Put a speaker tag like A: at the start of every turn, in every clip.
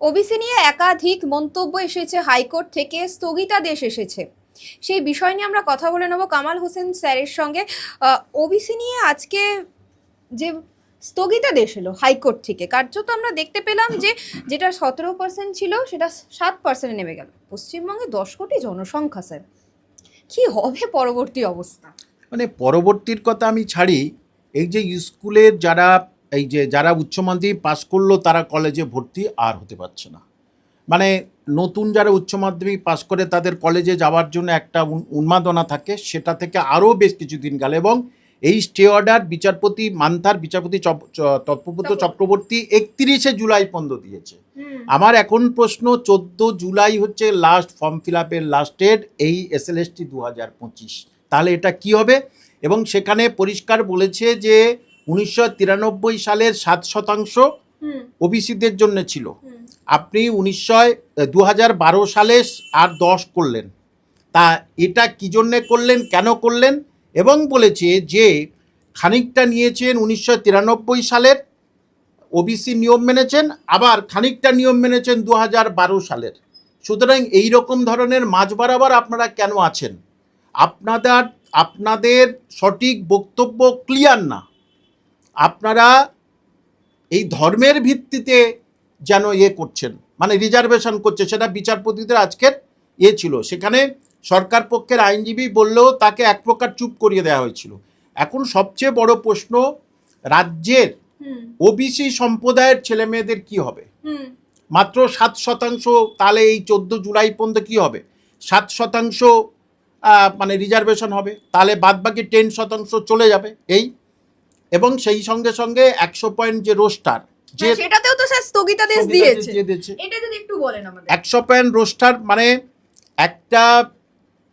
A: OBC নিয়ে একাধিক মন্তব্য এসেছে হাইকোর্ট থেকে, স্থগিতাদেশ এসেছে। সেই বিষয় নিয়ে আমরা কথা বলে নেব কামাল হোসেন স্যারের সঙ্গে। ওবিসি নিয়ে আজকে যে স্থগিতাদেশ এলো হাইকোর্ট থেকে, কার্যত আমরা দেখতে পেলাম যে যেটা সতেরো পার্সেন্ট ছিল সেটা সাত পার্সেন্টে নেমে গেল। পশ্চিমবঙ্গে দশ কোটি জনসংখ্যা, স্যার। কি হবে পরবর্তী অবস্থা?
B: মানে পরবর্তীর কথা আমি ছাড়ি, এই যে স্কুলের যারা এই যে যারা উচ্চ মাধ্যমিক পাশ করল তারা কলেজে ভর্তি আর হতে পারছে না। মানে নতুন যারা উচ্চ মাধ্যমিক পাশ করে তাদের কলেজে যাওয়ার জন্য একটা উন্মাদনা থাকে। সেটা থেকে আরও বেশ কিছুদিন গেল এবং এই স্টে অর্ডার বিচারপতি মান্থার বিচারপতি চপ- চক্রবর্তী একত্রিশে জুলাই পর্যন্ত দিয়েছে। আমার এখন প্রশ্ন চোদ্দ জুলাই হচ্ছে লাস্ট ফর্ম ফিল আপের লাস্ট ডেট এই এস এল এস টি দু হাজার পঁচিশ। তাহলে এটা কি হবে? এবং সেখানে পরিষ্কার বলেছে যে উনিশশো তিরানব্বই সালের সাত শতাংশ ওবিসিদের জন্য ছিল। আপনি উনিশশো দু হাজার বারো সালে আর দশ করলেন। তা এটা কী জন্যে করলেন কেন করলেন? এবং বলেছে যে খানিকটা নিয়েছেন উনিশশো তিরানব্বই সালের ওবিসি নিয়ম মেনেছেন আবার খানিকটা নিয়ম মেনেছেন দু হাজার বারো সালের। সুতরাং এই রকম ধরনের মাঝ বরাবর আপনারা কেন আছেন? আপনাদের আপনাদের সঠিক বক্তব্য ক্লিয়ার না। আপনারা এই ধর্মের ভিত্তিতে যেন ইয়ে করছেন মানে রিজার্ভেশন করছে সেটা বিচারপতিদের আজকের ইয়ে ছিল। সেখানে সরকার পক্ষের আইনজীবী বললেও তাকে এক প্রকার চুপ করিয়ে দেওয়া হয়েছিল। এখন সবচেয়ে বড় প্রশ্ন রাজ্যের ওবিসি সম্প্রদায়ের ছেলে মেয়েদের কী হবে? মাত্র সাত শতাংশ তাহলে এই চোদ্দ জুলাই পর্যন্ত কী হবে? সাত শতাংশ মানে রিজার্ভেশন হবে তাহলে বাদবাকি টেন শতাংশ চলে যাবে এই এবং সেই সঙ্গে সঙ্গে একশো পয়েন্ট যে রোস্টার যে
A: হ্যাঁ, সেটাতেও তো স্যার স্থগিতাদেশ দিয়েছে।
B: দিয়ে দিয়েছে।
A: এটা যদি একটু বলেন আমাদের।
B: একশো পয়েন্ট রোস্টার মানে একটা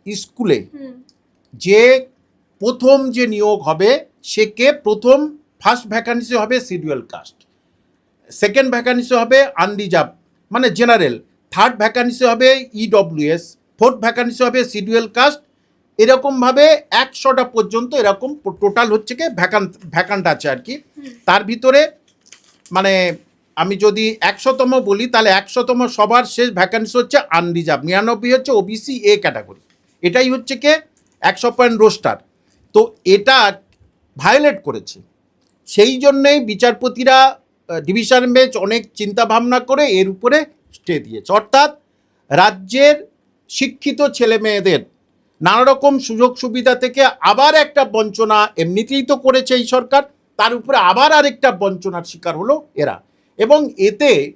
B: স্কুলে যে প্রথম যে নিয়োগ হবে সে কে? প্রথম ফার্স্ট ভ্যাকান্সি হবে শিডিউল কাস্ট সেকেন্ড ভ্যাকান্সি হবে আনরিজার্ভ মানে জেনারেল থার্ড ভ্যাকান্সি হবে ইডব্লিউএস ফোর্থ ভ্যাকান্সি হবে শিডিউল কাস্ট এরকমভাবে একশোটা পর্যন্ত এরকম টোটাল হচ্ছে কি ভ্যাকান্ট ভ্যাকান্ট আছে আর কি। তার ভিতরে মানে আমি যদি একশোতম বলি তাহলে একশোতম সবার শেষ ভ্যাকান্সি হচ্ছে আনরিজার্ভ। নিরানব্বই হচ্ছে ওবিসি এ ক্যাটাগরি। এটাই হচ্ছে কে একশো পয়েন্ট রোস্টার। তো এটা ভায়োলেট করেছে। সেই জন্যেই বিচারপতিরা ডিভিশন বেঞ্চ অনেক চিন্তা ভাবনা করে এর উপরে স্টে দিয়েছে। অর্থাৎ রাজ্যের শিক্ষিত ছেলে মেয়েদের নানা রকম সুযোগ সুবিধা থেকে আবার একটা বঞ্চনা এমনিতেই তো করেছে এই সরকার তার উপরে আবার আরেকটা বঞ্চনার শিকার হলো এরা। এবং এতে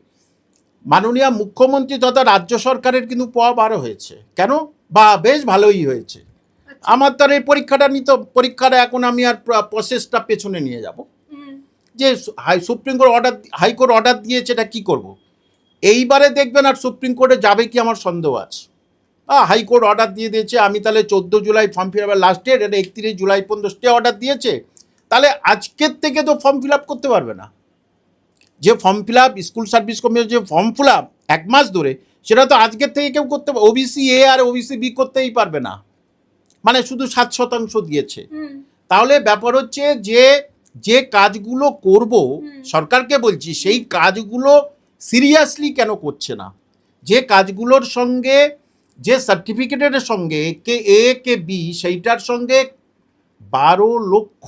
B: মাননীয় মুখ্যমন্ত্রী তথা রাজ্য সরকারের কিন্তু পোয়া বারো হয়েছে। কেন? বা বেশ ভালোই হয়েছে। আমার তার এই পরীক্ষাটা নিত পরীক্ষাটা এখন আমি আর প্রসেসটা পেছনে নিয়ে যাব। যে high supreme court order high court order দিয়েছে এটা কী করব? এইবারে দেখবেন আর সুপ্রিম কোর্টে যাবে কি আমার সন্দেহ আছে। হাইকোর্ট অর্ডার দিয়ে দিয়েছে আমি তাহলে চোদ্দ জুলাই ফর্ম ফিল আপের লাস্ট ডেট এটা একত্রিশ জুলাই পর্যন্ত স্টে অর্ডার দিয়েছে তাহলে আজকের থেকে তো ফর্ম ফিল আপ করতে পারবে না। যে form fill up school service commission যে ফর্ম ফিল আপ এক মাস ধরে সেটা তো আজকের থেকে কেউ করতে পারবে ওবিসি এ আর ওবিসি বি করতেই পারবে না। মানে শুধু সাত শতাংশ দিয়েছে। তাহলে ব্যাপার হচ্ছে যে যে কাজগুলো করব সরকারকে বলছি সেই কাজগুলো সিরিয়াসলি কেন করছে না? যে কাজগুলোর সঙ্গে যে সার্টিফিকেটের সঙ্গে কে এ কে বি সেইটার সঙ্গে বারো লক্ষ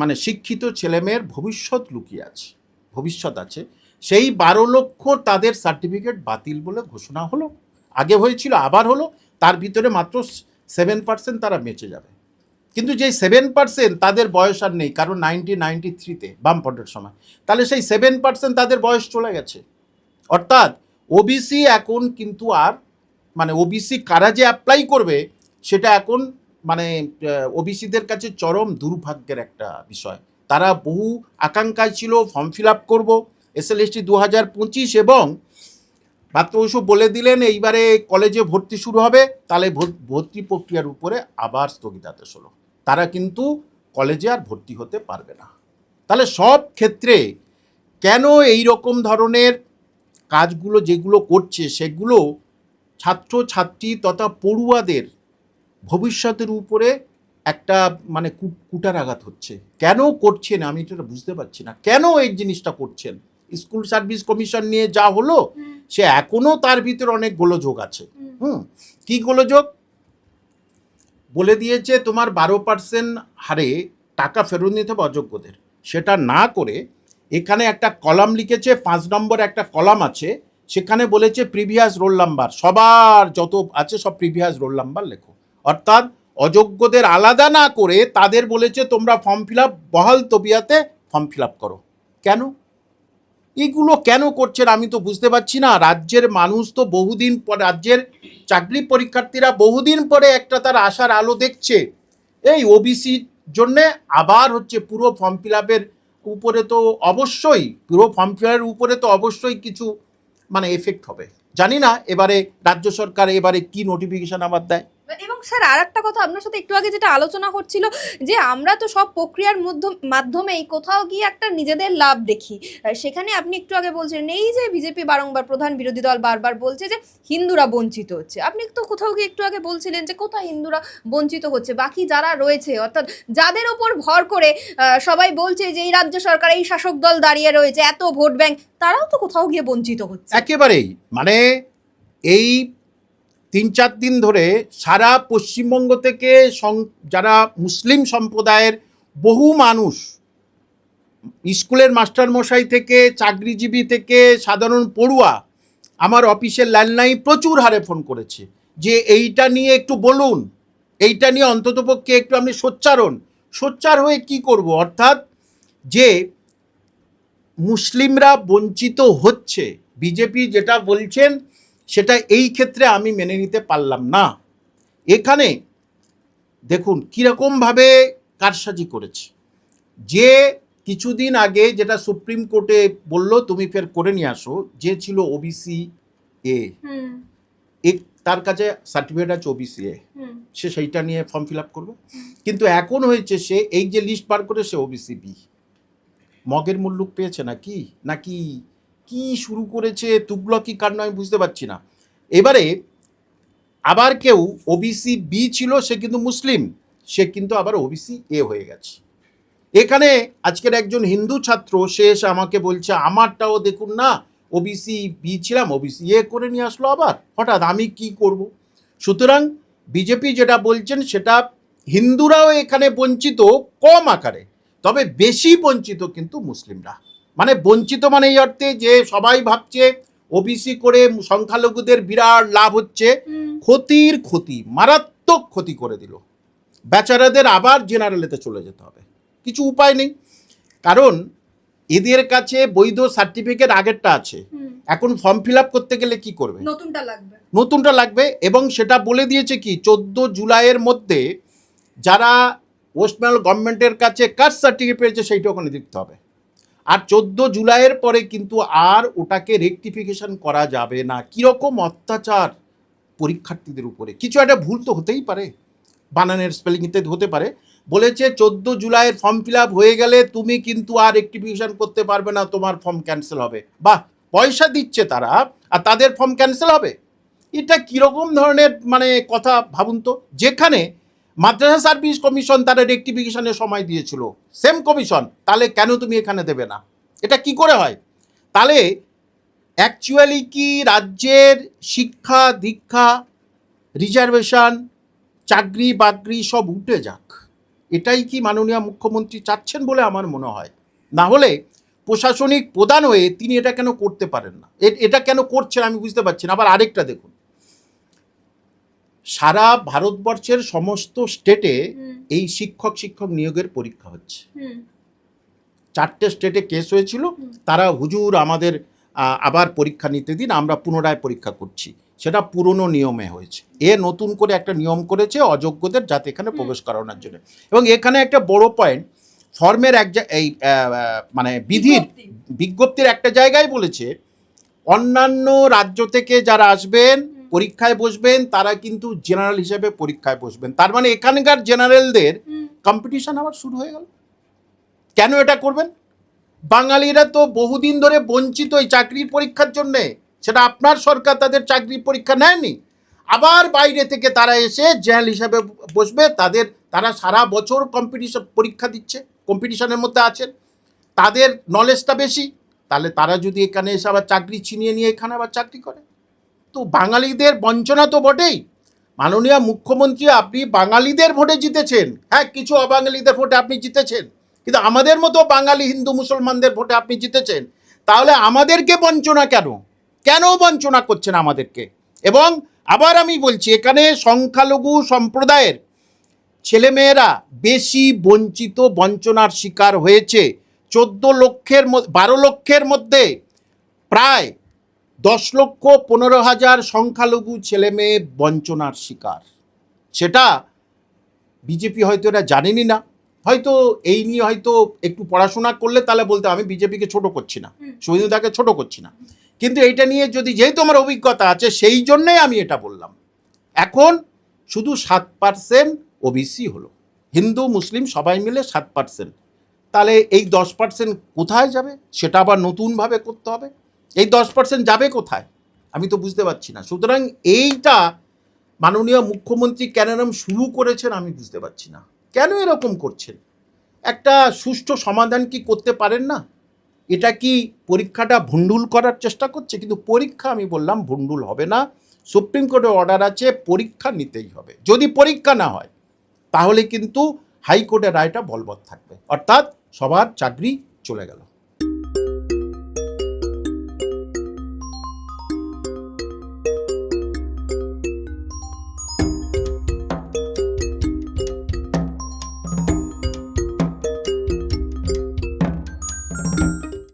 B: মানে শিক্ষিত ছেলেমেয়ের ভবিষ্যৎ লুকিয়ে আছে, ভবিষ্যৎ আছে। সেই বারো লক্ষ তাদের সার্টিফিকেট বাতিল বলে ঘোষণা হলো, আগে হয়েছিল, আবার হলো, তার ভিতরে মাত্র সেভেন পার্সেন্ট তারা বেঁচে যাবে। কিন্তু যেই সেভেন পার্সেন্ট তাদের বয়স আর নেই, কারণ নাইনটিন নাইনটি থ্রিতে বামফ্রন্টের সময়, তাহলে সেই সেভেন পার্সেন্ট তাদের বয়স চলে গেছে। অর্থাৎ ওবিসি এখন কিন্তু আর মানে ওবিসি কারা যে অ্যাপ্লাই করবে, সেটা এখন মানে ওবিসিদের কাছে চরম দুর্ভাগ্যের একটা বিষয়। তারা বহু আকাঙ্ক্ষায় ছিল ফর্ম ফিল আপ করব এস এল এসটি দু হাজার পঁচিশ এবং মাত্র ওসব বলে দিলেন, এইবারে কলেজে ভর্তি শুরু হবে, তাহলে ভর্তি প্রক্রিয়ার উপরে আবার স্থগিতাদেশ হলো। তারা কিন্তু কলেজে আর ভর্তি হতে পারবে না। তাহলে সব ক্ষেত্রে কেন এই রকম ধরনের কাজগুলো যেগুলো করছে সেগুলো ছাত্র ছাত্রী তথা পড়ুয়াদের ভবিষ্যতের উপরে একটা মানে কু- কুটার আঘাত হচ্ছে। কেন করছেন? আমি এটা বুঝতে পারছি না। কেন এই জিনিসটা করছেন? স্কুল সার্ভিস কমিশন নিয়ে যা হলো সে এখনও তার ভিতরে অনেক গোলযোগ আছে। হুম। কি গোলযোগ? বলে দিয়েছে তোমার বারো পার্সেন্ট হারে টাকা ফেরত নিতে হবে অযোগ্যদের। সেটা না করে এখানে একটা কলাম লিখেছে, পাঁচ নম্বর একটা কলাম আছে, সেখানে বলেছে প্রিভিয়াস রোল নাম্বার সবার যত আছে সব প্রিভিয়াস রোল নাম্বার লেখো। অর্থাৎ অযোগ্যদের আলাদা না করে তাদের বলেছে তোমরা ফর্ম ফিল আপ বহাল তবিয়াতে ফর্ম ফিল আপ করো। কেন? এগুলো কেন করছেন আমি তো বুঝতে পারছি না। রাজ্যের মানুষ তো বহুদিন পর, রাজ্যের চাকরি পরীক্ষার্থীরা বহুদিন পরে একটা তার আশার আলো দেখছে। এই ওবিসির জন্যে আবার হচ্ছে পুরো ফর্ম ফিল আপের উপরে তো অবশ্যই, পুরো ফর্ম ফিল উপরে তো অবশ্যই কিছু মানে এফেক্ট হবে। জানি না, এবারে রাজ্য সরকার এবারে কি নোটিফিকেশন আবার দেয়।
A: স্যার আর একটা কথা আপনার সাথে একটু আগে যেটা আলোচনা হচ্ছিল যে আমরা তো সব প্রক্রিয়ার মধ্য- মাধ্যমেই কোথাও গিয়ে একটা নিজেদের লাভ দেখি। সেখানে আপনি একটু আগে বলছেন এই যে বিজেপি বারংবার প্রধান বিরোধী দল বারবার বলছে যে হিন্দুরা বঞ্চিত হচ্ছে। আপনি তো কোথাও গিয়ে একটু আগে বলছিলেন যে কোথায় হিন্দুরা বঞ্চিত হচ্ছে? বাকি যারা রয়েছে, অর্থাৎ যাদের ওপর ভর করে সবাই বলছে যে এই রাজ্য সরকার, এই শাসক দল দাঁড়িয়ে রয়েছে, এত ভোট ব্যাংক, তারাও তো কোথাও গিয়ে বঞ্চিত হচ্ছে।
B: একেবারেই। মানে এই তিন চার দিন ধরে সারা পশ্চিমবঙ্গ থেকে যারা মুসলিম সম্প্রদায়ের বহু মানুষ, স্কুলের মাস্টারমশাই থেকে, চাকরিজীবী থেকে, সাধারণ পড়ুয়া, আমার অফিসের ল্যান্ডলাইন প্রচুর হারে ফোন করেছে যে এইটা নিয়ে একটু বলুন, এইটা নিয়ে অন্ততপক্ষে একটু আপনি সোচ্চারণ সোচ্চার হয়ে কি করব? অর্থাৎ যে মুসলিমরা বঞ্চিত হচ্ছে, বিজেপি যেটা বলছেন সেটা এই ক্ষেত্রে আমি মেনে নিতে পারলাম না। এখানে দেখুন কীরকমভাবে কারসাজি করেছে। যে কিছুদিন আগে যেটা সুপ্রিম কোর্টে বলল তুমি ফের করে নিয়ে আসো। যে ছিল ওবিসি এ তার কাছে সার্টিফিকেট আছে ওবিসি এ সে সেইটা নিয়ে ফর্ম ফিল আপ করবে। কিন্তু এখন হয়েছে সে এই যে লিস্ট বার করে সে ওবিসি বি মগের মুল্লুক পেয়েছে নাকি? নাকি কি শুরু করেছে, তুগলকি কাণ্ড, আমি বুঝতে পারছি না। এবারে আবার কেউ ওবিসি বি ছিল, সে কিন্তু মুসলিম, সে কিন্তু আবার ওবিসি এ হয়ে গেছে। এখানে আজকের একজন হিন্দু ছাত্র, সে এসে আমাকে বলছে, আমারটাও দেখুন না ওবিসি বি ছিলাম ওবিসি এ করে নিয়ে আসলো আবার, হঠাৎ আমি কি করব? সুতরাং বিজেপি যেটা বলছেন, সেটা হিন্দুরাও এখানে বঞ্চিত কম আকারে, তবে বেশি বঞ্চিত কিন্তু মুসলিমরা। মানে বঞ্চিত মানে এই অর্থে যে সবাই ভাবছে ওবিসি করে সংখ্যালঘুদের বিরাট লাভ হচ্ছে ক্ষতির ক্ষতি মারাত্মক ক্ষতি করে দিল। বেচারাদের আবার জেনারেলেতে চলে যেতে হবে। কিছু উপায় নেই। কারণ এদের কাছে বৈধ সার্টিফিকেট আগেরটা আছে। এখন ফর্ম ফিল আপ করতে গেলে কি করবে?
A: নতুনটা লাগবে।
B: নতুনটা লাগবে এবং সেটা বলে দিয়েছে কি চোদ্দ জুলাইয়ের মধ্যে যারা ওয়েস্ট বেঙ্গল গভর্নমেন্টের কাছে কাস্ট সার্টিফিকেট পেয়েছে সেইটা ওখানে দিতে হবে। আর চোদ্দ জুলাইয়ের পরে কিন্তু আর ওটাকে রেকটিফিকেশন করা যাবে না। কীরকম অত্যাচার পরীক্ষার্থীদের উপরে? কিছু একটা ভুল তো হতেই পারে। বানানের স্পেলিং ইত্যাদি হতে পারে। বলেছে চোদ্দ জুলাইয়ের ফর্ম ফিল হয়ে গেলে তুমি কিন্তু আর রেকটিফিকেশন করতে পারবে না, তোমার ফর্ম ক্যান্সেল হবে। বাহ, পয়সা দিচ্ছে তারা, আর তাদের ফর্ম ক্যান্সেল হবে? এটা কীরকম ধরনের মানে কথা ভাবুন তো? যেখানে মাদ্রাসা সার্ভিস কমিশন তারা রেকটিফিকেশনের সময় দিয়েছিল। সেম কমিশন তাহলে কেন তুমি এখানে দেবে না? এটা কি করে হয়? তাহলে অ্যাকচুয়ালি কি রাজ্যের শিক্ষা, দীক্ষা রিজার্ভেশন চাকরি বাকরি সব উঠে যাক? এটাই কি মাননীয় মুখ্যমন্ত্রী চাচ্ছেন বলে আমার মনে হয়। না হলে প্রশাসনিক প্রধান হয়ে তিনি এটা কেন করতে পারেন না? এটা কেন করছেন আমি বুঝতে পারছি না। আবার আরেকটা দেখুন। সারা ভারতবর্ষের সমস্ত স্টেটে এই শিক্ষক শিক্ষক নিয়োগের পরীক্ষা হচ্ছে। চারটে স্টেটে কেস হয়েছিল তারা হুজুর আমাদের আবার পরীক্ষা নিতে দিন আমরা পুনরায় পরীক্ষা করছি। সেটা পুরনো নিয়মে হয়েছে। এ নতুন করে একটা নিয়ম করেছে অযোগ্যদের যাতে এখানে প্রবেশ করানোর জন্য। এবং এখানে একটা বড় পয়েন্ট ফর্মের এক এই মানে বিধির বিজ্ঞপ্তির একটা জায়গায় বলেছে অন্যান্য রাজ্য থেকে যারা আসবেন পরীক্ষায় বসবেন তারা কিন্তু জেনারেল হিসেবে পরীক্ষায় বসবেন। তার মানে এখানকার জেনারেলদের কম্পিটিশন আবার শুরু হয়ে গেল। কেন এটা করবেন? বাঙালিরা তো বহুদিন ধরে বঞ্চিত এই চাকরির পরীক্ষার জন্যে। সেটা আপনার সরকার তাদের চাকরির পরীক্ষা নেয়নি। আবার বাইরে থেকে তারা এসে জেনারেল হিসাবে বসবে তাদের তারা সারা বছর কম্পিটিশন পরীক্ষা দিচ্ছে কম্পিটিশনের মধ্যে আছেন। তাদের নলেজটা বেশি। তাহলে তারা যদি এখানে এসে আবার চাকরি ছিনিয়ে নিয়ে এখানে আবার চাকরি করে। তো বাঙালিদের বঞ্চনা তো বটেই। মাননীয় মুখ্যমন্ত্রী আপনি বাঙালিদের ভোটে জিতেছেন। হ্যাঁ কিছু অবাঙালিদের ভোটে আপনি জিতেছেন। কিন্তু আমাদের মতো বাঙালি হিন্দু মুসলমানদের ভোটে আপনি জিতেছেন। তাহলে আমাদেরকে বঞ্চনা কেন? কেন বঞ্চনা করছেন আমাদেরকে? এবং আবার আমি বলছি, এখানে সংখ্যালঘু সম্প্রদায়ের ছেলেমেয়েরা বেশি বঞ্চিত বঞ্চনার শিকার হয়েছে। চোদ্দ লক্ষের বারো লক্ষের মধ্যে প্রায় দশ লক্ষ পনেরো হাজার সংখ্যালঘু ছেলে মেয়ে বঞ্চনার শিকার। সেটা বিজেপি হয়তো এটা জানেনি না। হয়তো এই নিয়ে হয়তো একটু পড়াশোনা করলে তাহলে বলতে আমি বিজেপিকে ছোট করছি না। শুভেন্দুদাকে ছোট করছি না। কিন্তু এইটা নিয়ে যদি যেহেতু আমার অভিজ্ঞতা আছে সেই জন্যেই আমি এটা বললাম। এখন শুধু সাত পার্সেন্ট ওবিসি হলো। হিন্দু মুসলিম সবাই মিলে সাত পার্সেন্ট। তাহলে এই দশ পার্সেন্ট কোথায় যাবে? সেটা আবার নতুনভাবে করতে হবে। এই দশ পার্সেন্ট যাবে কোথায়? আমি তো বুঝতে পারছি না। সুতরাং এইটা মাননীয় মুখ্যমন্ত্রী কেন এরম শুরু করেছেন আমি বুঝতে পারছি না। কেন এরকম করছেন? একটা সুষ্ঠু সমাধান কি করতে পারেন না? এটা কি পরীক্ষাটা ভুন্ডুল করার চেষ্টা করছে? কিন্তু পরীক্ষা আমি বললাম ভুন্ডুল হবে না। সুপ্রিম কোর্টের অর্ডার আছে, পরীক্ষা নিতেই হবে। যদি পরীক্ষা না হয়, তাহলে কিন্তু হাইকোর্টের রায়টা বলবৎ থাকবে। অর্থাৎ সবার চাকরি চলে গেল।